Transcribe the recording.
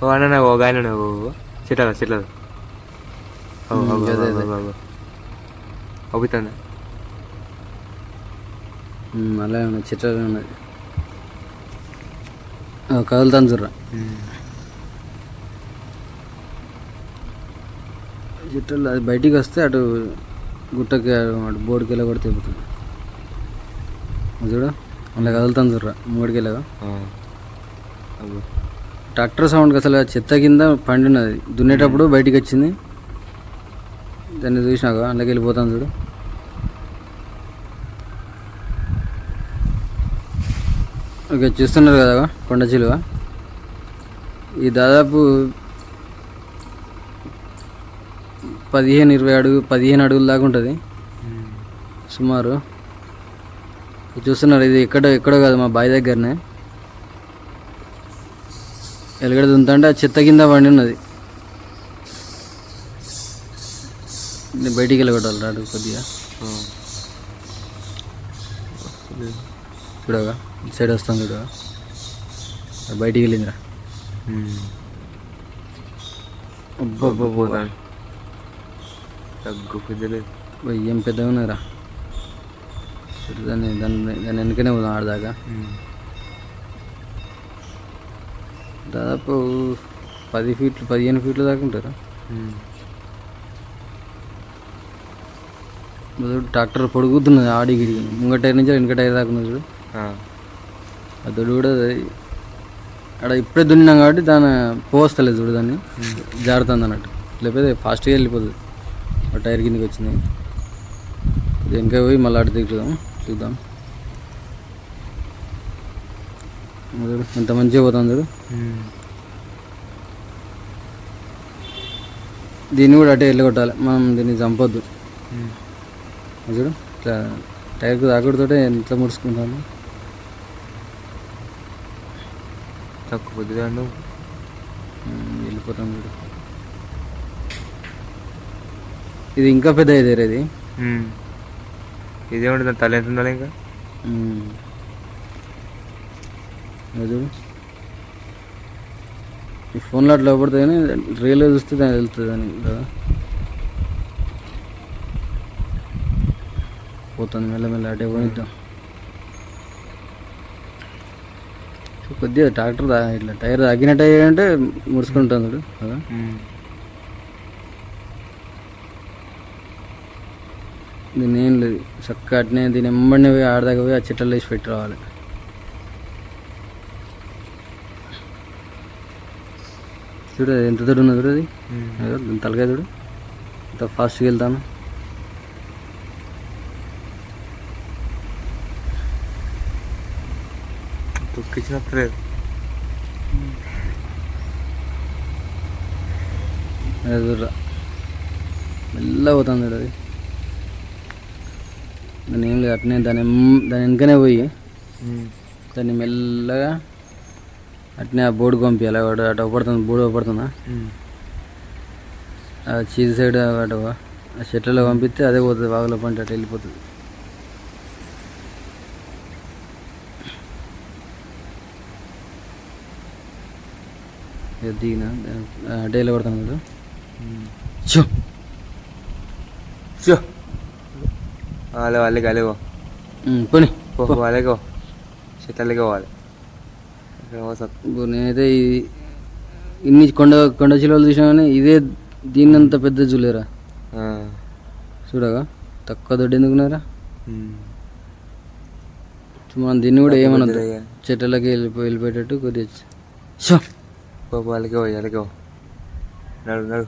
ఓ అన్న ఓ గాయన చెట్ల చెట్ల అదే. అవుతుందా అలాగే ఉన్నాయి చెట్లు ఉన్నది ఆ, కదులుతాను చూడరా చెట్లు అది బయటికి వస్తే అటు గుట్టకి అటు బోర్డుకి వెళ్ళి కూడా తిప్పుతుంది. చూడు అలా కదులుతాను చూడరా మూడికి వెళ్ళగా ట్రాక్టర్ సౌండ్కి అసలు చెత్త కింద పండినది దున్నేటప్పుడు బయటికి వచ్చింది. దాన్ని చూసినాక అందులోకి వెళ్ళిపోతాను చూడు. ఓకే చూస్తున్నారు కదా కొండ చిలువ. ఈ దాదాపు పదిహేను ఇరవై అడుగు పదిహేను అడుగుల దాకా ఉంటుంది. సుమారు. చూస్తున్నారు ఇది ఎక్కడ ఎక్కడో కాదు మా బావి దగ్గరనే. ఎలుగడ దుంతంటే ఆ చెత్త కింద పండి ఉన్నది. నేను బయటికి వెళ్ళగొట్టాలి రాడు కొద్దిగా. చూడగా సైడ్ వస్తాం చూడగా బయటికి వెళ్ళిందిరా. తగ్గు పెద్దలేదు ఏం పెద్దగా ఉన్నాయిరా. చూడు దాన్ని దాన్ని దాన్ని వెనకనే పోదాం ఆడదాకా. దాదాపు పది ఫీట్లు పదిహేను ఫీట్ల దాకా ఉంటారా? ట్రాక్టర్ పొడుగుతున్నది ఆడిగిడి ముంగ టైర్ నుంచి వెనక టైర్ దాకా ఉన్నది చూడు. ఆ. దొడ్డు కూడా అది ఆడ ఇప్పుడే దున్నినాం కాబట్టి దాని పోస్తలేదు చూడు దాన్ని. జారుతుంది అన్నట్టు. లేకపోతే ఫాస్ట్గా వెళ్ళిపోతుంది. ఆ టైర్ కిందకి వచ్చింది. ఇది వెనక పోయి మళ్ళీ అటు దిగుతాం చూద్దాం. చూడు ఎంత మంచిగా పోతాం చూడు. దీన్ని కూడా అటే వెళ్ళగొట్టాలి మనం దీన్ని చంపొద్దు. అది చూడు ఇట్లా టైర్కి తాకుడుతోటే ఎంత ముడుచుకుంటాము తక్కువ కొద్దిగా ఉమ్, వెళ్ళిపోతాం చూడు. ఇది ఇంకా పెద్ద ఇది. ఇదే ఉంటుంది తల ఎంత ఉండాలి ఇంకా? చూడు ఈ ఫోన్లో అట్లా పడుతుంది కానీ రియల్గా చూస్తే దాన్ని వెళ్తుంది అని కదా. పోతుంది మెల్లమెల్ల అటే పోయిద్దాం కొద్దిగా ట్రాక్టర్ దా ఇట్లా టైర్ తగ్గినట్టు అంటే ముడుచుకుంటుంది చూడు కదా. దీన్ని ఏం లేదు చక్కగా అట్నే దీని ఎమ్మడిని పోయి ఆడదాకా పోయి ఆ చెట్లలో వేసి పెట్టి రావాలి. చూడు ఎంత దూరం ఉన్నది చూడు అది. దాని తలకాయ చూడు. ఎంత ఫాస్ట్గా వెళ్తాను. తొక్కిచ్చినప్పుడు అదే చూడరా మెల్లగా పోతాను చూడు అది. దాన్ని ఏం లేదు అట్నే దాని దాని వెనకనే పోయి దాన్ని మెల్లగా అట్నే ఆ బోర్డు పంపించాలి వాడు అటు పడుతుంది బోర్డు పడుతుందా? ఆ చీజ్ సైడ్ అటు ఆ చెట్లలో పంపిస్తే అదే పోతుంది వాగులో పంట అటు వెళ్ళిపోతుంది. దిగిన అటే వెళ్ళబడతాను కదా. చూ చో వాళ్ళే వాళ్ళకి అలేగో పోనీ. పో వాళ్ళేగో చెట్లకి పోవాలి. నేనైతే ఇన్ని కొండ కొండ చిలువలు చూసినా కానీ ఇదే దీన్నంత పెద్ద చూలేరా. చూడగా? తక్కువ దొడ్డు ఎందుకున్నారా. మనం దీన్ని కూడా ఏమనొద్దు. పెద్దదిగా. చెట్లకి వెళ్ళిపో వెళ్ళిపోయేటట్టు కొద్దిగా షో. పో వాళ్ళకి పో వాళ్ళకి పో. నడు నడు.